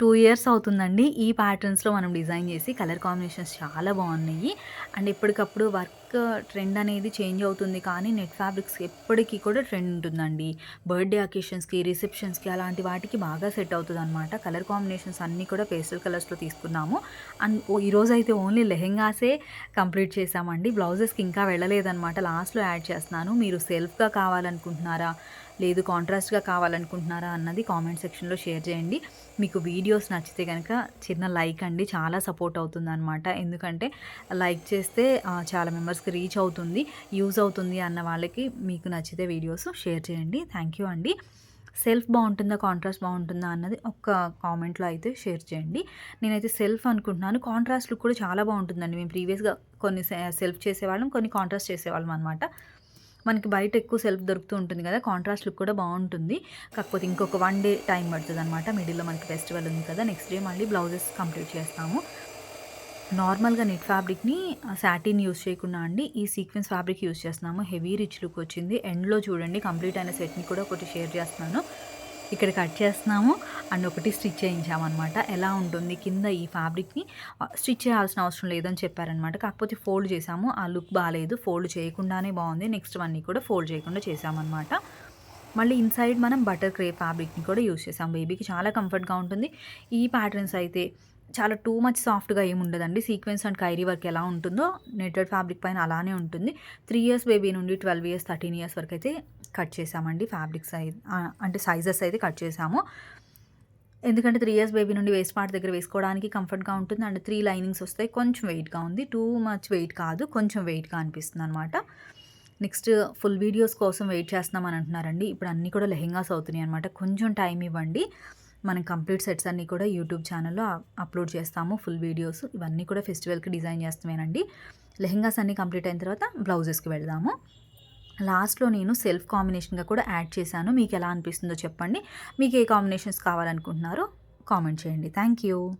Two years అవుతుందండి. ఈ ప్యాటర్న్స్లో మనం డిజైన్ చేసి కలర్ కాంబినేషన్స్ చాలా బాగున్నాయి. అండ్ ఎప్పటికప్పుడు వర్క్ ట్రెండ్ అనేది చేంజ్ అవుతుంది. కానీ నెట్ ఫ్యాబ్రిక్స్ ఎప్పటికీ కూడా ట్రెండ్ ఉంటుందండి. బర్త్డే అకేషన్స్కి రిసెప్షన్స్కి అలాంటి వాటికి బాగా సెట్ అవుతుంది అనమాట కలర్ కాంబినేషన్స్ అన్నీ కూడా పేస్టల్ కలర్స్లో తీసుకున్నాము. అండ్ ఈరోజు అయితే ఓన్లీ లెహెంగాసే కంప్లీట్ చేసామండి. బ్లౌజెస్కి ఇంకా వెళ్ళలేదన్నమాట. లాస్ట్లో యాడ్ చేస్తున్నాను. మీరు సెల్ఫ్గా కావాలనుకుంటున్నారా? లేదు కాంట్రాస్ట్గా కావాలనుకుంటున్నారా? అన్నది కామెంట్ సెక్షన్లో షేర్ చేయండి. మీకు వీడియో వీడియోస్ నచ్చితే కనుక చిన్న లైక్ అండి. చాలా సపోర్ట్ అవుతుంది అనమాట ఎందుకంటే లైక్ చేస్తే చాలా మెంబర్స్కి రీచ్ అవుతుంది యూజ్ అవుతుంది అన్న వాళ్ళకి మీకు నచ్చితే వీడియోస్ షేర్ చేయండి. థ్యాంక్ యూ అండి. సెల్ఫ్ బాగుంటుందా కాంట్రాస్ట్ బాగుంటుందా అన్నది ఒక్క కామెంట్లో అయితే షేర్ చేయండి. నేనైతే సెల్ఫ్ అనుకుంటున్నాను. కాంట్రాస్ట్ లుక్ కూడా చాలా బాగుంటుందండి. మేము ప్రీవియస్గా కొన్ని సెల్ఫ్ చేసేవాళ్ళం కొన్ని కాంట్రాస్ట్ చేసేవాళ్ళం అనమాట మనకి బయట ఎక్కువ సెల్ఫ్ దొరుకుతూ ఉంటుంది కదా కాంట్రాస్ట్ లుక్ కూడా బాగుంటుంది. కాకపోతే ఇంకొక వన్ డే టైం పడుతుంది అనమాట మిడిల్లో మనకి ఫెస్టివల్ ఉంది కదా నెక్స్ట్ డే మళ్ళీ బ్లౌజెస్ కంప్లీట్ చేస్తాము. నార్మల్గా నెట్ ఫ్యాబ్రిక్ని శాటిన్ యూస్ చేయకుండా అండి ఈ సీక్వెన్స్ ఫ్యాబ్రిక్ యూస్ చేస్తున్నాము. హెవీ రిచ్ లుక్ వచ్చింది. ఎండ్లో చూడండి కంప్లీట్ అయిన సెట్ని కూడా ఒకటి షేర్ చేస్తున్నాను. ఇక్కడ కట్ చేస్తున్నాము. అండ్ ఒకటి స్టిచ్ చేయించామన్నమాట. ఎలా ఉంటుంది కింద ఈ ఫ్యాబ్రిక్ని స్టిచ్ చేయాల్సిన అవసరం లేదని చెప్పారనమాట కాకపోతే ఫోల్డ్ చేసాము ఆ లుక్ బాగాలేదు ఫోల్డ్ చేయకుండానే బాగుంది. నెక్స్ట్ వన్నీ కూడా ఫోల్డ్ చేయకుండా చేసామన్నమాట మళ్ళీ ఇన్సైడ్ మనం బటర్ క్రే ఫ్యాబ్రిక్ని కూడా యూస్ చేసాం బేబీకి చాలా కంఫర్ట్గా ఉంటుంది. ఈ ప్యాటర్న్స్ అయితే చాలా టూ మచ్ సాఫ్ట్గా ఏమి ఉండదండి సీక్వెన్స్ అండ్ కైరీ వర్క్ ఎలా ఉంటుందో నెటెడ్ ఫ్యాబ్రిక్ పైన అలానే ఉంటుంది. త్రీ ఇయర్స్ బేబీ నుండి ట్వెల్వ్ ఇయర్స్ థర్టీన్ ఇయర్స్ వరకు అయితే కట్ చేసామండి ఫ్యాబ్రిక్ సైజ్ అంటే సైజెస్ అయితే కట్ చేసాము ఎందుకంటే త్రీ ఇయర్స్ బేబీ నుండి వేస్ట్ పార్ట్ దగ్గర వేసుకోవడానికి కంఫర్ట్గా ఉంటుంది. అండ్ త్రీ లైనింగ్స్ వస్తాయి. కొంచెం వెయిట్గా ఉంది. టూ మచ్ వెయిట్ కాదు. కొంచెం వెయిట్గా అనిపిస్తుంది అనమాట నెక్స్ట్ ఫుల్ వీడియోస్ కోసం వెయిట్ చేస్తున్నామని అంటున్నారండి. ఇప్పుడు అన్నీ కూడా లెహెంగాస్ అవుతున్నాయి అనమాట కొంచెం టైం ఇవ్వండి. మనం కంప్లీట్ సెట్స్ అన్నీ కూడా యూట్యూబ్ ఛానల్లో అప్లోడ్ చేస్తాము. ఫుల్ వీడియోస్ ఇవన్నీ కూడా ఫెస్టివల్కి డిజైన్ చేస్తామేనండి. లెహెంగాస్ అన్నీ కంప్లీట్ అయిన తర్వాత బ్లౌజెస్కి వెళ్దాము. లాస్ట్లో నేను సెల్ఫ్ కాంబినేషన్గా కూడా యాడ్ చేశాను. మీకు ఎలా అనిపిస్తుందో చెప్పండి. మీకు ఏ కాంబినేషన్స్ కావాలనుకుంటున్నారో కామెంట్ చేయండి. Thank you.